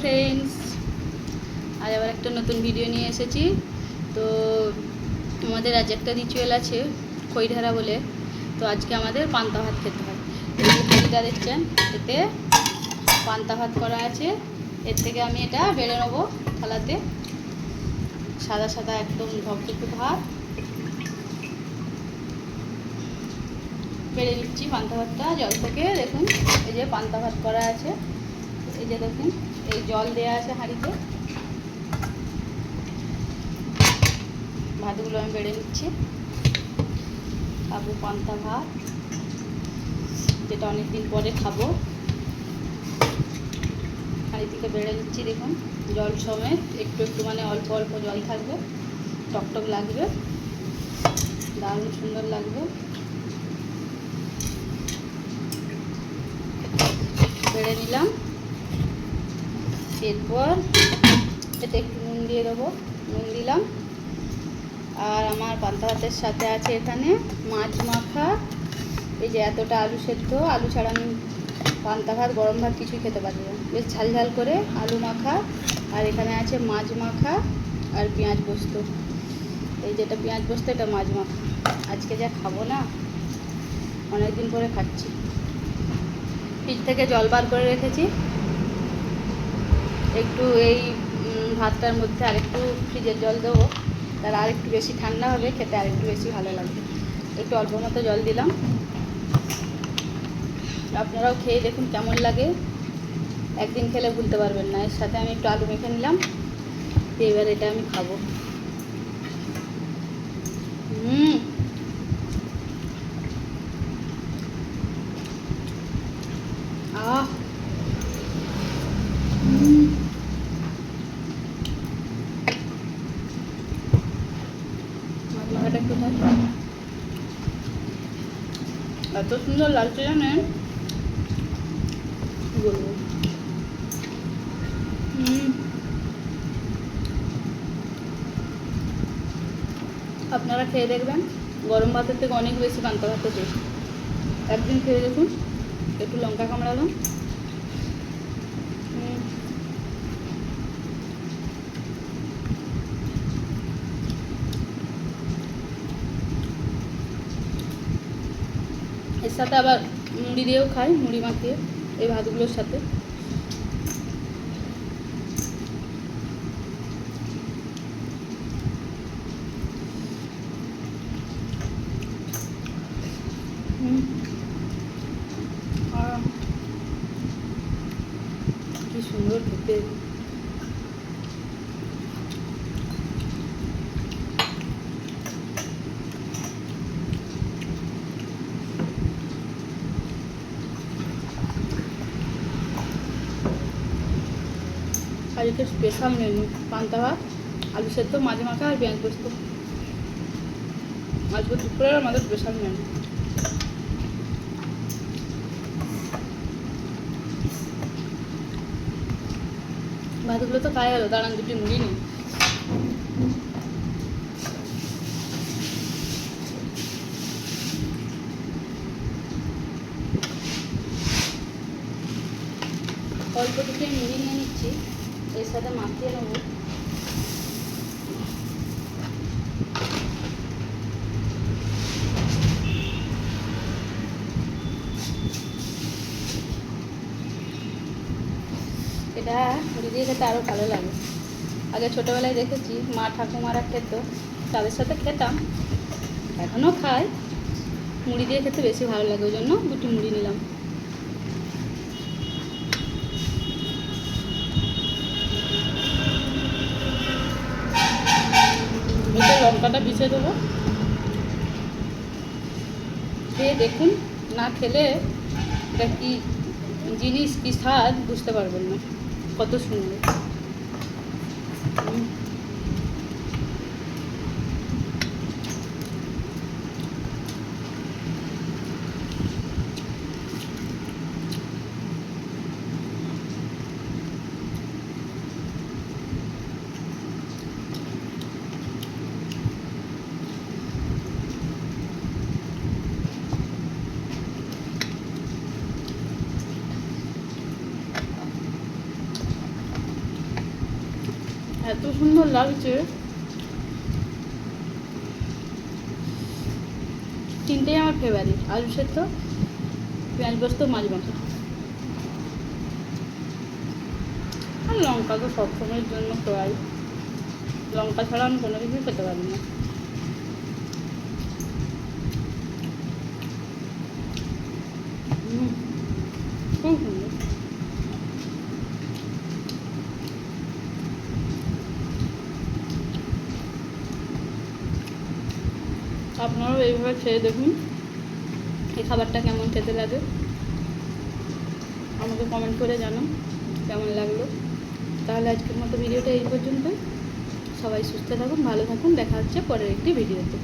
Friends আজ আবার একটা নতুন ভিডিও নিয়ে এসেছি। তো আমাদের আজ একটা রিচুয়াল আছে খৈঢারা বলে। তো আজকে আমাদের পান্তা ভাত খেতে হয়। দেখছেন, এতে পান্তা ভাত করা আছে। এর থেকে আমি এটা বেড়ে নেব থালাতে। সাদা সাদা একদম ধপধপে ভাত। বেড়ে নিচ্ছি পান্তা ভাতটা, জল থেকে। দেখুন, এই যে পান্তা ভাত করা আছে। এই যে দেখুন। এই জল দেওয়া আছে হাঁড়িতে। ভাতগুলো আমি বেড়ে নিচ্ছি। খাব পান্তা ভাত, যেটা অনেক দিন পরে খাব। হাঁড়ি থেকে বেড়ে নিচ্ছি, দেখুন। জল সমেত একটু একটু মানে অল্প অল্প জল থাকবে। টকটক লাগবে। দারুণ সুন্দর লাগবে। বেড়ে নিলাম। এরপর এতে একটু নুন দিয়ে দেবো। নুন দিলাম। আর আমার পান্তা ভাতের সাথে আছে এখানে মাছ মাখা। এই যে এতটা আলু সেদ্ধ, আলু ছাড়া আমি পান্তা ভাত, গরম ভাত কিছুই খেতে পারি না। বেশ ঝাল ঝাল করে আলু মাখা। আর এখানে আছে মাছ মাখা আর পেঁয়াজ পোস্ত। এই যেটা পেঁয়াজ পোস্ত, এটা মাছ মাখা। আজকে যা খাব না অনেক দিন পরে খাচ্ছি। ফ্রিজ থেকে জল বার করে রেখেছি। একটু এই ভাতটার মধ্যে আরেকটু ফ্রিজের জল দেবো। তার আরেকটু বেশি ঠান্ডা হবে, খেতে আরেকটু বেশি ভালো লাগবে। একটু অল্প মতো জল দিলাম। আপনারাও খেয়ে দেখুন কেমন লাগে। একদিন খেলে ভুলতে পারবেন না। এর সাথে আমি একটু আলু মেখে নিলাম। এবার এটা আমি খাব হুম আহ হুম মাছ মাখাটা একটু এত সুন্দর লাগছে জানেন? বলব। আপনারা খেয়ে দেখবেন, গরম ভাতের থেকে অনেক বেশি পান্তা ভাতের একদিন খেয়ে দেখুন, একটু লঙ্কা কামড়ালাম। এর সাথে আবার মুড়ি দিয়েও খাই মুড়ি মাখিয়ে এই ভাতগুলোর সাথে। কি সুন্দর খেতে। আজকে স্পেশাল মেনু পান্তা ভাত, আলু সেদ্ধ মাঝে মাখা আর পেঁয়াজ পোস্ত। আজকে দুপুরের আমাদের স্পেশাল মেনু ভাতগুলো তো খাওয়া গেলো দাঁড়ান দুটি মুড়ি নিই। অল্প দুটো মুড়ি নিয়ে নিচ্ছি। এর সাথে মাখিয়ে নেব। এটা দিয়ে খেতে আরও ভালো লাগে। আগে ছোটোবেলায় দেখেছি, মা ঠাকুমারা খেত, তাদের সাথে খেতাম এখনও খাই। মুড়ি দিয়ে খেতে বেশি ভালো লাগে, ওই জন্য দুটি মুড়ি নিলাম এতে লঙ্কাটা বিছে দেবো। খেয়ে দেখুন, না খেলে এটা কি জিনিস, কি স্বাদ বুঝতে পারবেন না। কত সুন্দর। এত সুন্দর লাগছে। তিনটেই আমার ফেভারিট আলু সেদ্ধ পেঁয়াজ পোস্ত মাছ মাখা আর লঙ্কা তো সবসময়ের জন্য ফ্রাই লঙ্কা ছাড়া আমি কোনো কিছুই খেতে পারি না। হুম, খুব সুন্দর আপনারাও এইভাবে খেয়ে দেখুন। এই খাবারটা কেমন খেতে লাগে। আমাকে কমেন্ট করে জানান কেমন লাগল। তাহলে আজকের মতো ভিডিওটা এই পর্যন্ত সবাই সুস্থ থাকুন, ভালো থাকুন। দেখা হচ্ছে পরের একটি ভিডিওতে।